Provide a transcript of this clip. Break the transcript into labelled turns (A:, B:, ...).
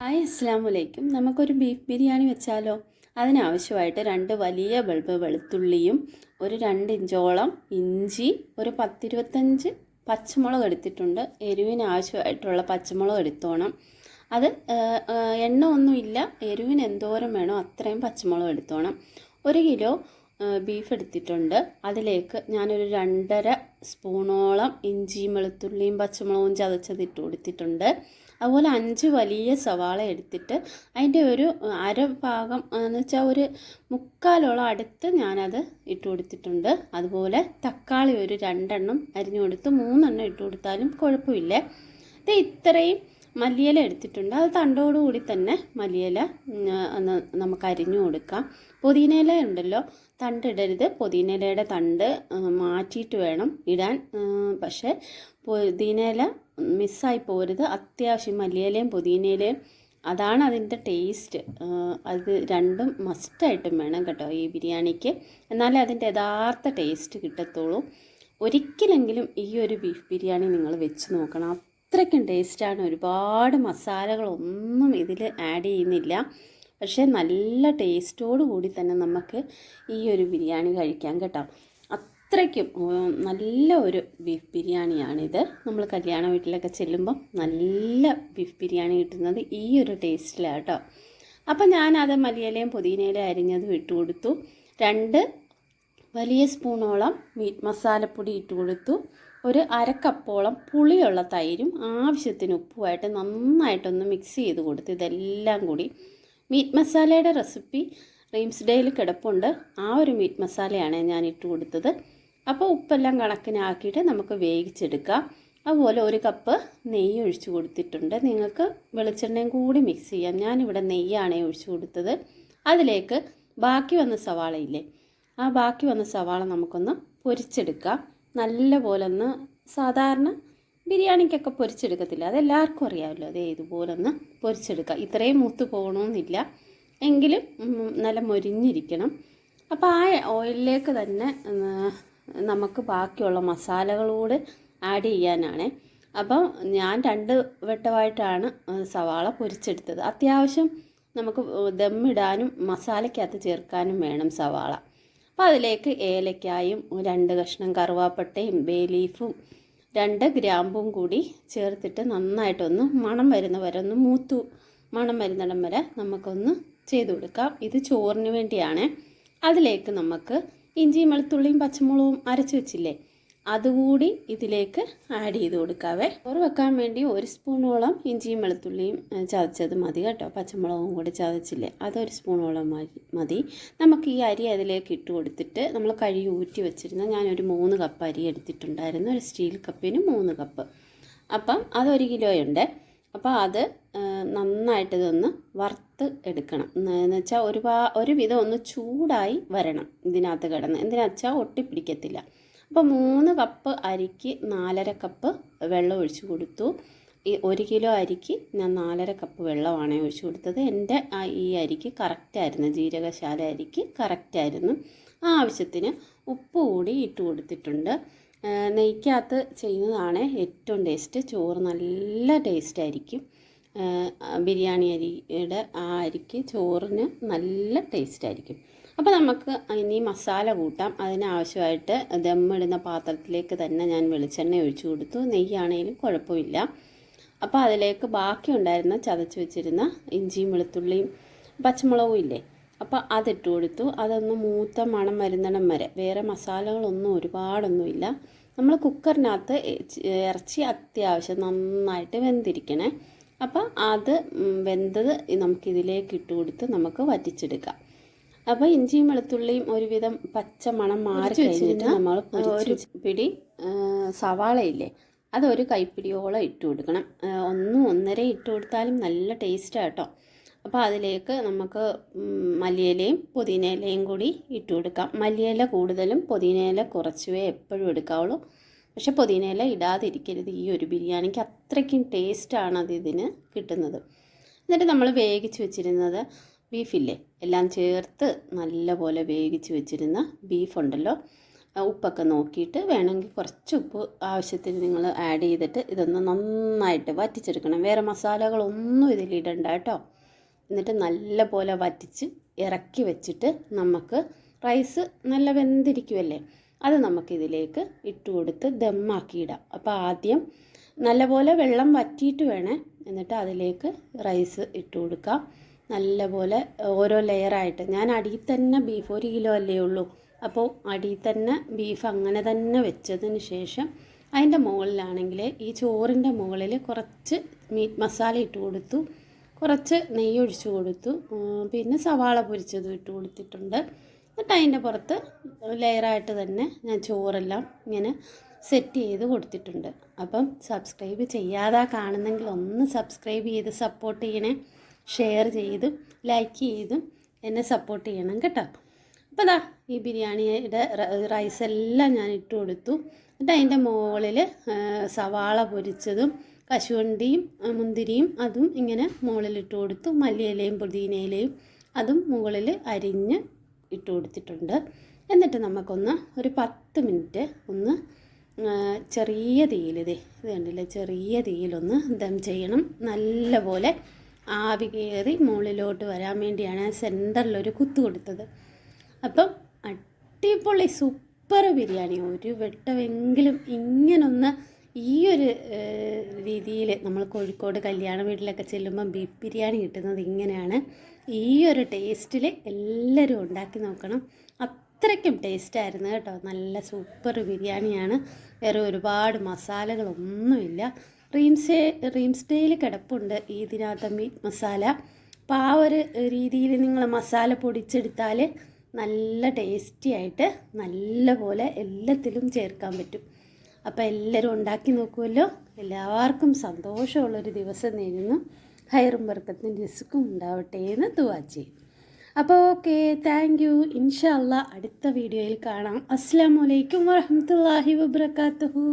A: Hi അസ്സാമലൈക്കും നമുക്കൊരു beef biryani വെച്ചാലോ? അതിനാവശ്യമായിട്ട് രണ്ട് വലിയ ബൾബ് വെളുത്തുള്ളിയും ഒരു രണ്ട് ഇഞ്ചോളം ഇഞ്ചി ഒരു പത്തിരുപത്തഞ്ച് പച്ചമുളക് എടുത്തിട്ടുണ്ട്. എരിവിന് ആവശ്യമായിട്ടുള്ള പച്ചമുളക് എടുത്തോണം. അത് എണ്ണ ഒന്നുമില്ല എരിവിന് എന്തോരം വേണോ അത്രയും പച്ചമുളക് എടുത്തോണം. ഒരു കിലോ ബീഫ് എടുത്തിട്ടുണ്ട്. അതിലേക്ക് ഞാനൊരു രണ്ടര സ്പൂണോളം ഇഞ്ചിയും വെളുത്തുള്ളിയും പച്ചമുളകും ചതച്ചത് ഇട്ട് കൊടുത്തിട്ടുണ്ട്. അതുപോലെ അഞ്ച് വലിയ സവാള എടുത്തിട്ട് അതിന്റെ ഒരു അര ഭാഗം എന്ന് വെച്ചാൽ ഒരു മുക്കാലോളം അടുത്ത് ഞാനത് ഇട്ട് കൊടുത്തിട്ടുണ്ട്. അതുപോലെ തക്കാളി ഒരു രണ്ടെണ്ണം അരിഞ്ഞു കൊടുത്ത് മൂന്നെണ്ണം ഇട്ട് കൊടുത്താലും കുഴപ്പമില്ല. ഇത് ഇത്രയും മല്ലിയില എടുത്തിട്ടുണ്ട്. അത് തണ്ടോടുകൂടി തന്നെ മല്ലിയില ഒന്ന് നമുക്ക് അരിഞ്ഞു കൊടുക്കാം. പുതിനയില ഉണ്ടല്ലോ തണ്ടിടരുത്. പുതിനയിലയുടെ തണ്ട് മാറ്റിയിട്ട് വേണം ഇടാൻ. പക്ഷേ പുതിനയില മിസ്സായി പോരുത്. അത്യാവശ്യം മല്ലിയിലയും പുതിനയിലയും. അതാണ് അതിന്റെ ടേസ്റ്റ്. അത് രണ്ടും മസ്റ്റായിട്ടും വേണം കേട്ടോ ഈ ബിരിയാണിക്ക്. എന്നാലേ അതിന്റെ യഥാർത്ഥ ടേസ്റ്റ് കിട്ടത്തുള്ളൂ. ഒരിക്കലെങ്കിലും ഈ ഒരു ബീഫ് ബിരിയാണി നിങ്ങൾ വെച്ച് നോക്കണം. അത്രയ്ക്കും ടേസ്റ്റാണ് ഒരുപാട് മസാലകളൊന്നും ഇതിൽ ആഡ് ചെയ്യുന്നില്ല. പക്ഷേ നല്ല ടേസ്റ്റോടു കൂടി തന്നെ നമുക്ക് ഈ ഒരു ബിരിയാണി കഴിക്കാം കേട്ടോ. അത്രയ്ക്കും നല്ല ഒരു ബീഫ് ബിരിയാണിയാണിത്. നമ്മൾ കല്യാണ വീട്ടിലൊക്കെ ചെല്ലുമ്പം നല്ല ബീഫ് ബിരിയാണി കിട്ടുന്നത് ഈ ഒരു ടേസ്റ്റിലാണ് കേട്ടോ. അപ്പം ഞാനത് മല്ലിയിലയും പുതിനയിലയും അരിഞ്ഞത് ഇട്ട് കൊടുത്തു രണ്ട് വലിയ സ്പൂണോളം മീറ്റ് മസാലപ്പൊടി ഇട്ട് കൊടുത്തു. ഒരു അരക്കപ്പോളം പുളിയുള്ള തൈരും ആവശ്യത്തിന് ഉപ്പുമായിട്ട് നന്നായിട്ടൊന്ന് മിക്സ് ചെയ്ത് കൊടുത്തു ഇതെല്ലാം കൂടി. മീറ്റ് മസാലയുടെ റെസിപ്പി റീംസ് ഡേയിൽ കിടപ്പുണ്ട്. ആ ഒരു മീറ്റ് മസാലയാണ് ഞാൻ ഇട്ട് കൊടുത്തത്. അപ്പോൾ ഉപ്പെല്ലാം കണക്കിനാക്കിയിട്ട് നമുക്ക് വേവിച്ചെടുക്കാം. അതുപോലെ ഒരു കപ്പ് നെയ്യ് ഒഴിച്ചു കൊടുത്തിട്ടുണ്ട്. നിങ്ങൾക്ക് വെളിച്ചെണ്ണയും കൂടി മിക്സ് ചെയ്യാം. ഞാനിവിടെ നെയ്യാണ് ഒഴിച്ചു കൊടുത്തത്. അതിലേക്ക് ബാക്കി വന്ന സവാളയില്ലേ? ആ ബാക്കി വന്ന സവാള നമുക്കൊന്ന് പൊരിച്ചെടുക്കാം. നല്ല പോലെ ഒന്ന് സാധാരണ ബിരിയാണിക്കൊക്കെ പൊരിച്ചെടുക്കത്തില്ല. അതെല്ലാവർക്കും അറിയാമല്ലോ. അതേ ഇതുപോലെ ഒന്ന് പൊരിച്ചെടുക്കുക ഇത്രയും മൂത്ത് പോകണമെന്നില്ല എങ്കിലും നല്ല മൊരിഞ്ഞിരിക്കണം. അപ്പോൾ ആ ഓയിലിലേക്ക് തന്നെ നമുക്ക് ബാക്കിയുള്ള മസാലകളോട് ആഡ് ചെയ്യാനാണ്. അപ്പോൾ ഞാൻ രണ്ട് വട്ടമായിട്ടാണ് സവാള പൊരിച്ചെടുത്തത്. അത്യാവശ്യം നമുക്ക് ദമ്മിടാനും മസാലയ്ക്കകത്ത് ചേർക്കാനും വേണം സവാള. അപ്പോൾ അതിലേക്ക് ഏലക്കായും രണ്ട് കഷ്ണം കറുവാപ്പട്ടയും ബേ ലീഫും രണ്ട് ഗ്രാമ്പും കൂടി ചേർത്തിട്ട് നന്നായിട്ടൊന്ന് മണം വരുന്ന വരെ ഒന്ന് മൂത്തു മണം വരുന്നിടം വരെ നമുക്കൊന്ന് ചെയ്ത് കൊടുക്കാം. ഇത് ചോറിന് വേണ്ടിയാണ്. അതിലേക്ക് നമുക്ക് ഇഞ്ചിയും വെളുത്തുള്ളിയും പച്ചമുളകും അരച്ച് വെച്ചില്ലേ? അതുകൂടി ഇതിലേക്ക് ആഡ് ചെയ്ത് കൊടുക്കാവേ. ചോറ് വെക്കാൻ വേണ്ടി ഒരു സ്പൂണോളം ഇഞ്ചിയും വെളുത്തുള്ളിയും ചതച്ചത് മതി കേട്ടോ. പച്ചമുളകും കൂടി ചതച്ചില്ലേ അതൊരു സ്പൂണോളം മതി. നമുക്ക് ഈ അരി അതിലേക്ക് ഇട്ട് കൊടുത്തിട്ട് നമ്മൾ കഴുകി ഊറ്റി വെച്ചിരുന്ന ഞാനൊരു മൂന്ന് കപ്പ് അരി എടുത്തിട്ടുണ്ടായിരുന്നു. ഒരു സ്റ്റീൽ കപ്പിന് മൂന്ന് കപ്പ് അപ്പം അതൊരു കിലോയുണ്ട്. അപ്പോൾ അത് നന്നായിട്ട് ഇതൊന്ന് വറുത്ത് എടുക്കണം. എന്ന് വെച്ചാൽ ഒരുപാ ഒരുവിധം ഒന്ന് ചൂടായി വരണം ഇതിനകത്ത് കിടന്ന്. എന്തിനാ വെച്ചാൽ ഒട്ടിപ്പിടിക്കത്തില്ല. അപ്പോൾ മൂന്ന് കപ്പ് അരിക്ക് നാലര കപ്പ് വെള്ളം ഒഴിച്ചു കൊടുത്തു. ഈ ഒരു കിലോ അരിക്ക് ഞാൻ നാലര കപ്പ് വെള്ളമാണ് ഒഴിച്ചു കൊടുത്തത്. എന്റെ ആ ഈ അരിക്ക് കറക്റ്റായിരുന്നു ജീരകശാല അരിക്ക് കറക്റ്റായിരുന്നു ആവശ്യത്തിന് ഉപ്പ് കൂടി ഇട്ട് കൊടുത്തിട്ടുണ്ട്. ആ, നെയ്ക്കകത്ത് ചെയ്യുന്നതാണ് ഏറ്റവും ടേസ്റ്റ് ചോറ് നല്ല ടേസ്റ്റ് ആയിരിക്കും. ബിരിയാണി അരിയുടെ ആ അരിക്ക് ചോറിന് നല്ല ടേസ്റ്റ് ആയിരിക്കും. അപ്പോൾ നമുക്ക് ഇനി മസാല കൂട്ടാം. അതിനാവശ്യമായിട്ട് ദമ്മിടുന്ന പാത്രത്തിലേക്ക് തന്നെ ഞാൻ വെളിച്ചെണ്ണ ഒഴിച്ചു കൊടുത്തു. നെയ്യാണെങ്കിലും കുഴപ്പമില്ല. അപ്പോൾ അതിലേക്ക് ബാക്കി ഉണ്ടായിരുന്ന ചതച്ച് വെച്ചിരുന്ന ഇഞ്ചിയും വെളുത്തുള്ളിയും പച്ചമുളകും ഇല്ലേ? അപ്പോൾ അതിട്ട് കൊടുത്തു. അതൊന്ന് മൂത്ത മണം വരുന്നിടം വരെ. വേറെ മസാലകളൊന്നും ഒരുപാടൊന്നുമില്ല. നമ്മൾ കുക്കറിനകത്ത് ഇറച്ചി അത്യാവശ്യം നന്നായിട്ട് വെന്തിരിക്കണേ. അപ്പോൾ അത് വെന്തത് നമുക്കിതിലേക്ക് ഇട്ട് കൊടുത്ത് നമുക്ക് വറ്റിച്ചെടുക്കാം. അപ്പോൾ ഇഞ്ചിയും വെളുത്തുള്ളിയും ഒരുവിധം പച്ച മണം മാറി കഴിഞ്ഞിട്ട് നമ്മൾ ഒരു പിടി സവാളയില്ലേ അതൊരു കൈപ്പിടിയോളം ഇട്ട് കൊടുക്കണം. ഒന്നും ഒന്നര ഇട്ട് കൊടുത്താലും നല്ല ടേസ്റ്റാണ് കേട്ടോ അപ്പോൾ അതിലേക്ക് നമുക്ക് മല്ലിയിലയും പുതിനയിലയും കൂടി ഇട്ട് കൊടുക്കാം. മല്ലിയില കൂടുതലും പുതിനയില കുറച്ചുവേ എപ്പോഴും എടുക്കാവുള്ളൂ. പക്ഷെ പുതിനയില ഇടാതിരിക്കരുത്. ഈ ഒരു ബിരിയാണിക്ക് അത്രയ്ക്കും ടേസ്റ്റാണ് അത് ഇതിന് കിട്ടുന്നത്. എന്നിട്ട് നമ്മൾ വേവിച്ച് വെച്ചിരുന്നത് ബീഫില്ലേ? എല്ലാം ചേർത്ത് നല്ലപോലെ വേവിച്ച് വെച്ചിരുന്ന ബീഫുണ്ടല്ലോ. ഉപ്പൊക്കെ നോക്കിയിട്ട് വേണമെങ്കിൽ കുറച്ച് ഉപ്പ് ആവശ്യത്തിന് നിങ്ങൾ ആഡ് ചെയ്തിട്ട് ഇതൊന്ന് നന്നായിട്ട് വറ്റിച്ചെടുക്കണം. വേറെ മസാലകളൊന്നും ഇതിലിടണ്ട കേട്ടോ. എന്നിട്ട് നല്ല പോലെ വറ്റിച്ച് ഇറക്കി വെച്ചിട്ട് നമുക്ക് റൈസ് നല്ല വെന്തിരിക്കുമല്ലേ അത് നമുക്കിതിലേക്ക് ഇട്ട് കൊടുത്ത് ദമ്മാക്കിയിടാം അപ്പോൾ ആദ്യം നല്ലപോലെ വെള്ളം വറ്റിയിട്ട് വേണേ. എന്നിട്ട് അതിലേക്ക് റൈസ് ഇട്ട് കൊടുക്കാം. നല്ലപോലെ ഓരോ ലെയറായിട്ട് ഞാൻ അടിയിൽ തന്നെ ബീഫ് ഒരു കിലോ അല്ലേ ഉള്ളൂ. അപ്പോൾ അടിയിൽ തന്നെ ബീഫ് അങ്ങനെ തന്നെ വെച്ചതിന് ശേഷം അതിന്റെ മുകളിലാണെങ്കിൽ ഈ ചോറിന്റെ മുകളിൽ കുറച്ച് മീറ്റ് മസാല ഇട്ട് കൊടുത്തു. കുറച്ച് നെയ്യ് ഒഴിച്ച് കൊടുത്തു. പിന്നെ സവാള പൊരിച്ചതും ഇട്ട് കൊടുത്തിട്ടുണ്ട്. എന്നിട്ട് അതിന്റെ പുറത്ത് ലെയറായിട്ട് തന്നെ ഞാൻ ചോറെല്ലാം ഇങ്ങനെ സെറ്റ് ചെയ്ത് കൊടുത്തിട്ടുണ്ട്. അപ്പം സബ്സ്ക്രൈബ് ചെയ്യാതെ കാണുന്നെങ്കിൽ ഒന്ന് സബ്സ്ക്രൈബ് ചെയ്ത് സപ്പോർട്ട് ചെയ്യണേ. ഷെയർ ചെയ്തും ലൈക്ക് ചെയ്തും എന്നെ സപ്പോർട്ട് ചെയ്യണം കേട്ടോ. അപ്പോൾ ദാ ഈ ബിരിയാണിയുടെ റൈസ് എല്ലാം ഞാൻ ഇട്ട് കൊടുത്തു. എന്നിട്ട് അതിന്റെ മുകളിൽ സവാള പൊരിച്ചതും കശുവണ്ടിയും മുന്തിരിയും അതും ഇങ്ങനെ മുകളിലിട്ട് കൊടുത്തു. മല്ലിയിലയും പുതിനയിലയും അതും മുകളിൽ അരിഞ്ഞ് ഇട്ട് കൊടുത്തിട്ടുണ്ട്. എന്നിട്ട് നമുക്കൊന്ന് ഒരു പത്ത് മിനിറ്റ് ഒന്ന് ചെറിയ തീയിൽ ഇത് ഇത് കണ്ടില്ലേ? ചെറിയ തീയിലൊന്ന് ദം ചെയ്യണം. നല്ലപോലെ ആവി കയറി മുകളിലോട്ട് വരാൻ വേണ്ടിയാണ് സെന്ററിലൊരു കുത്തു കൊടുത്തത്. അപ്പം അടിപൊളി സൂപ്പർ ബിരിയാണി. ഒരു വെട്ടമെങ്കിലും ഇങ്ങനൊന്ന് ഈ ഒരു രീതിയിൽ നമ്മൾ കോഴിക്കോട് കല്യാണ വീട്ടിലൊക്കെ ചെല്ലുമ്പോൾ ബീഫ് ബിരിയാണി കിട്ടുന്നത് ഇങ്ങനെയാണ്. ഈ ഒരു ടേസ്റ്റിൽ എല്ലാവരും ഉണ്ടാക്കി നോക്കണം. അത്രയ്ക്കും ടേസ്റ്റായിരുന്നു കേട്ടോ. നല്ല സൂപ്പർ ബിരിയാണിയാണ്. വേറെ ഒരുപാട് മസാലകളൊന്നുമില്ല. റീംസേ റീംസ്ഡേയിൽ കിടപ്പുണ്ട് ഇതിനകത്ത് മീറ്റ് മസാല. അപ്പോൾ ആ ഒരു രീതിയിൽ നിങ്ങൾ മസാല പൊടിച്ചെടുത്താൽ നല്ല ടേസ്റ്റി ആയിട്ട് നല്ല പോലെ എല്ലാത്തിലും ചേർക്കാൻ പറ്റും. അപ്പോൾ എല്ലാവരും ഉണ്ടാക്കി നോക്കുമല്ലോ എല്ലാവർക്കും സന്തോഷമുള്ളൊരു ദിവസം നേരുന്നു. ഹയറും വർക്കത്തിന് രസുക്കും ഉണ്ടാവട്ടെ എന്ന് ദുവാ ചെയ്യും. അപ്പോൾ ഓക്കെ താങ്ക് യു ഇൻഷാല്ല അടുത്ത വീഡിയോയിൽ കാണാം. അസ്സാം വലൈക്കും വാഹമത്തല്ലാഹി വബർക്കാത്തുഹു